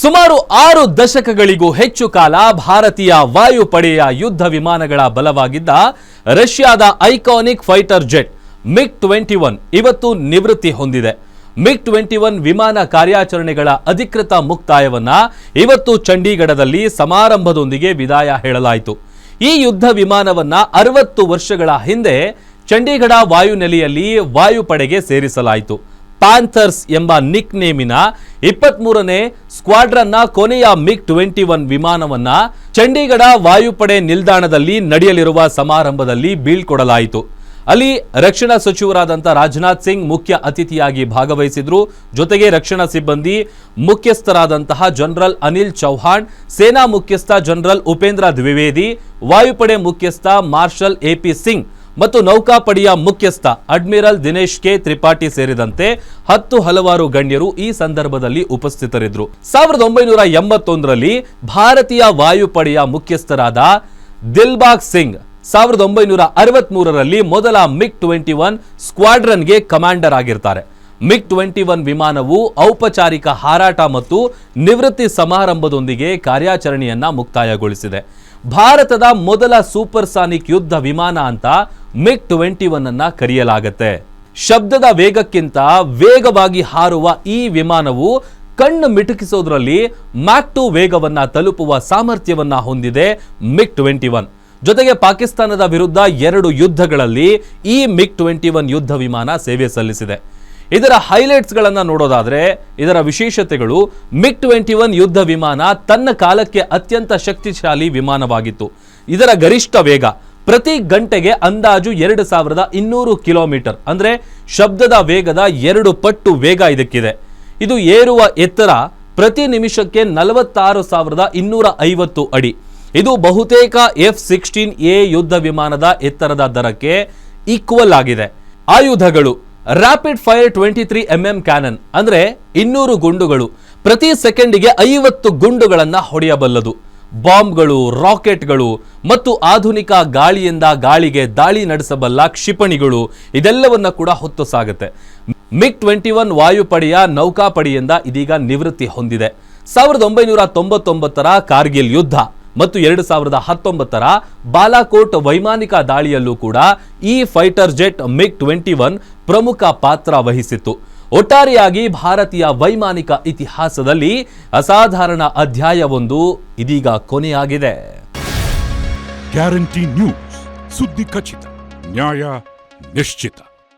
ಸುಮಾರು ಆರು ದಶಕಗಳಿಗೂ ಹೆಚ್ಚು ಕಾಲ ಭಾರತೀಯ ವಾಯುಪಡೆಯ ಯುದ್ಧ ವಿಮಾನಗಳ ಬಲವಾಗಿದ್ದ ರಷ್ಯಾದ iconic fighter jet MiG twenty one ಇವತ್ತು ನಿವೃತ್ತಿ ಹೊಂದಿದೆ. ಮಿಗ್ ಟ್ವೆಂಟಿ ಒನ್ ವಿಮಾನ ಕಾರ್ಯಾಚರಣೆಗಳ ಅಧಿಕೃತ ಮುಕ್ತಾಯವನ್ನ ಇವತ್ತು ಚಂಡೀಗಢದಲ್ಲಿ ಸಮಾರಂಭದೊಂದಿಗೆ ವಿದಾಯ ಹೇಳಲಾಯಿತು. ಈ ಯುದ್ಧ ವಿಮಾನವನ್ನ ಅರವತ್ತು ವರ್ಷಗಳ ಹಿಂದೆ ಚಂಡೀಗಢ ವಾಯುನೆಲೆಯಲ್ಲಿ ವಾಯುಪಡೆಗೆ ಸೇರಿಸಲಾಯಿತು. ಪ್ಯಾಂಥರ್ಸ್ ಎಂಬ ನಿಕ್ ನೇಮಿನ ಇಪ್ಪತ್ಮೂರನೇ ಸ್ಕ್ವಾಡ್ರನ್ನ ಕೊನೆಯ ಮಿಗ್ ಟ್ವೆಂಟಿ ಒನ್ ವಿಮಾನವನ್ನ ಚಂಡೀಗಢ ವಾಯುಪಡೆ ನಿಲ್ದಾಣದಲ್ಲಿ ನಡೆಯಲಿರುವ ಸಮಾರಂಭದಲ್ಲಿ ಬೀಳ್ಕೊಡಲಾಯಿತು. ಅಲ್ಲಿ ರಕ್ಷಣಾ ಸಚಿವರಾದಂಥ ರಾಜನಾಥ್ ಸಿಂಗ್ ಮುಖ್ಯ ಅತಿಥಿಯಾಗಿ ಭಾಗವಹಿಸಿದ್ರು. ಜೊತೆಗೆ ರಕ್ಷಣಾ ಸಿಬ್ಬಂದಿ ಮುಖ್ಯಸ್ಥರಾದಂತಹ ಜನರಲ್ ಅನಿಲ್ ಚೌಹಾಣ್, ಸೇನಾ ಮುಖ್ಯಸ್ಥ ಜನರಲ್ ಉಪೇಂದ್ರ ದ್ವಿವೇದಿ, ವಾಯುಪಡೆ ಮುಖ್ಯಸ್ಥ ಮಾರ್ಷಲ್ ಎಪಿ ಸಿಂಗ್ ಮತ್ತು ನೌಕಾಪಡೆಯ ಮುಖ್ಯಸ್ಥ ಅಡ್ಮಿರಲ್ ದಿನೇಶ್ ಕೆ ತ್ರಿಪಾಠಿ ಸೇರಿದಂತೆ ಹತ್ತು ಹಲವಾರು ಗಣ್ಯರು ಈ ಸಂದರ್ಭದಲ್ಲಿ ಉಪಸ್ಥಿತರಿದ್ದರು. ಸಾವಿರದ ಒಂಬೈನೂರ ಎಂಬತ್ತೊಂದರಲ್ಲಿ ಭಾರತೀಯ ವಾಯುಪಡೆಯ ಮುಖ್ಯಸ್ಥರಾದ ದಿಲ್ಬಾಗ್ ಸಿಂಗ್ ಸಾವಿರದ ಒಂಬೈನೂರ ಅರವತ್ಮೂರರಲ್ಲಿ ಮೊದಲ ಮಿಗ್ ಟ್ವೆಂಟಿ ಒನ್ ಸ್ಕ್ವಾಡ್ರನ್ಗೆ ಕಮಾಂಡರ್ ಆಗಿರ್ತಾರೆ. ಮಿಗ್ ಟ್ವೆಂಟಿ ಒನ್ ವಿಮಾನವು ಔಪಚಾರಿಕ ಹಾರಾಟ ಮತ್ತು ನಿವೃತ್ತಿ ಸಮಾರಂಭದೊಂದಿಗೆ ಕಾರ್ಯಾಚರಣೆಯನ್ನ ಮುಕ್ತಾಯಗೊಳಿಸಿದೆ. ಭಾರತದ ಮೊದಲ ಸೂಪರ್ಸಾನಿಕ್ ಯುದ್ಧ ವಿಮಾನ ಅಂತ ಮಿಗ್ ಟ್ವೆಂಟಿ ಒನ್ ಅನ್ನ ಕರೆಯಲಾಗುತ್ತೆ. ಶಬ್ದದ ವೇಗಕ್ಕಿಂತ ವೇಗವಾಗಿ ಹಾರುವ ಈ ವಿಮಾನವು ಕಣ್ಣು ಮಿಟುಕಿಸೋದ್ರಲ್ಲಿ ಮ್ಯಾಕ್ ಟು ವೇಗವನ್ನ ತಲುಪುವ ಸಾಮರ್ಥ್ಯವನ್ನ ಹೊಂದಿದೆ ಮಿಗ್ ಟ್ವೆಂಟಿ ಒನ್ ಜೊತೆಗೆ ಪಾಕಿಸ್ತಾನದ ವಿರುದ್ಧ ಎರಡು ಯುದ್ಧಗಳಲ್ಲಿ ಈ ಮಿಗ್ ಟ್ವೆಂಟಿ ಒನ್ ಯುದ್ಧ ವಿಮಾನ ಸೇವೆ ಸಲ್ಲಿಸಿದೆ. ಇದರ ಹೈಲೈಟ್ಸ್ ನೋಡೋದಾದರೆ ನೋಡೋದಾದ್ರೆ ಇದರ ವಿಶೇಷತೆಗಳು ಮಿಗ್ ಟ್ವೆಂಟಿ ಒನ್ ಯುದ್ಧ ವಿಮಾನ ತನ್ನ ಕಾಲಕ್ಕೆ ಅತ್ಯಂತ ಶಕ್ತಿಶಾಲಿ ವಿಮಾನವಾಗಿತ್ತು. ಇದರ ಗರಿಷ್ಠ ವೇಗ ಪ್ರತಿ ಗಂಟೆಗೆ ಅಂದಾಜು ಎರಡು ಸಾವಿರದ ಇನ್ನೂರು ಕಿಲೋಮೀಟರ್, ಅಂದರೆ ಶಬ್ದದ ವೇಗದ ಎರಡು ಪಟ್ಟು ವೇಗ ಇದಕ್ಕಿದೆ. ಇದು ಏರುವ ಎತ್ತರ ಪ್ರತಿ ನಿಮಿಷಕ್ಕೆ ನಲವತ್ತಾರು ಸಾವಿರದ ಇನ್ನೂರ ಐವತ್ತು ಅಡಿ. ಇದು ಬಹುತೇಕ ಎಫ್ ಸಿಕ್ಸ್ಟೀನ್ ಎ ಯುದ್ಧ ವಿಮಾನದ ಎತ್ತರದ ದರಕ್ಕೆ ಈಕ್ವಲ್ ಆಗಿದೆ. ಆಯುಧಗಳು rapid fire twenty three M M cannon ಅಂದ್ರೆ ಇನ್ನೂರು ಗುಂಡುಗಳು, ಪ್ರತಿ ಸೆಕೆಂಡಿಗೆ ಐವತ್ತು ಗುಂಡುಗಳನ್ನು ಹೊಡೆಯಬಲ್ಲದು. ಬಾಂಬ್ಗಳು, ರಾಕೆಟ್ಗಳು ಮತ್ತು ಆಧುನಿಕ ಗಾಳಿಯಿಂದ ಗಾಳಿಗೆ ದಾಳಿ ನಡೆಸಬಲ್ಲ ಕ್ಷಿಪಣಿಗಳು ಇದೆಲ್ಲವನ್ನ ಕೂಡ ಹೊತ್ತು ಸಾಗುತ್ತೆ. ಮಿಗ್ ಟ್ವೆಂಟಿ ಒನ್ ವಾಯುಪಡೆಯ ನೌಕಾಪಡೆಯಿಂದ ಇದೀಗ ನಿವೃತ್ತಿ ಹೊಂದಿದೆ. ಸಾವಿರದ ಒಂಬೈನೂರ ತೊಂಬತ್ತೊಂಬತ್ತರ ಕಾರ್ಗಿಲ್ ಯುದ್ಧ ಮತ್ತು ಎರಡು ಸಾವಿರದ ಹತ್ತೊಂಬತ್ತರ ಬಾಲಾಕೋಟ್ ವೈಮಾನಿಕ ದಾಳಿಯಲ್ಲೂ ಕೂಡ ಈ fighter jet MiG twenty one ಪ್ರಮುಖ ಪಾತ್ರ ವಹಿಸಿತ್ತು. ಒಟ್ಟಾರೆಯಾಗಿ ಭಾರತೀಯ ವೈಮಾನಿಕ ಇತಿಹಾಸದಲ್ಲಿ ಅಸಾಧಾರಣ ಅಧ್ಯಾಯವೊಂದು ಇದೀಗ ಕೊನೆಯಾಗಿದೆ. ಗ್ಯಾರಂಟಿ ನ್ಯೂಸ್ ಸುದ್ದಿ ಖಚಿತ ನ್ಯಾಯ ನಿಶ್ಚಿತ.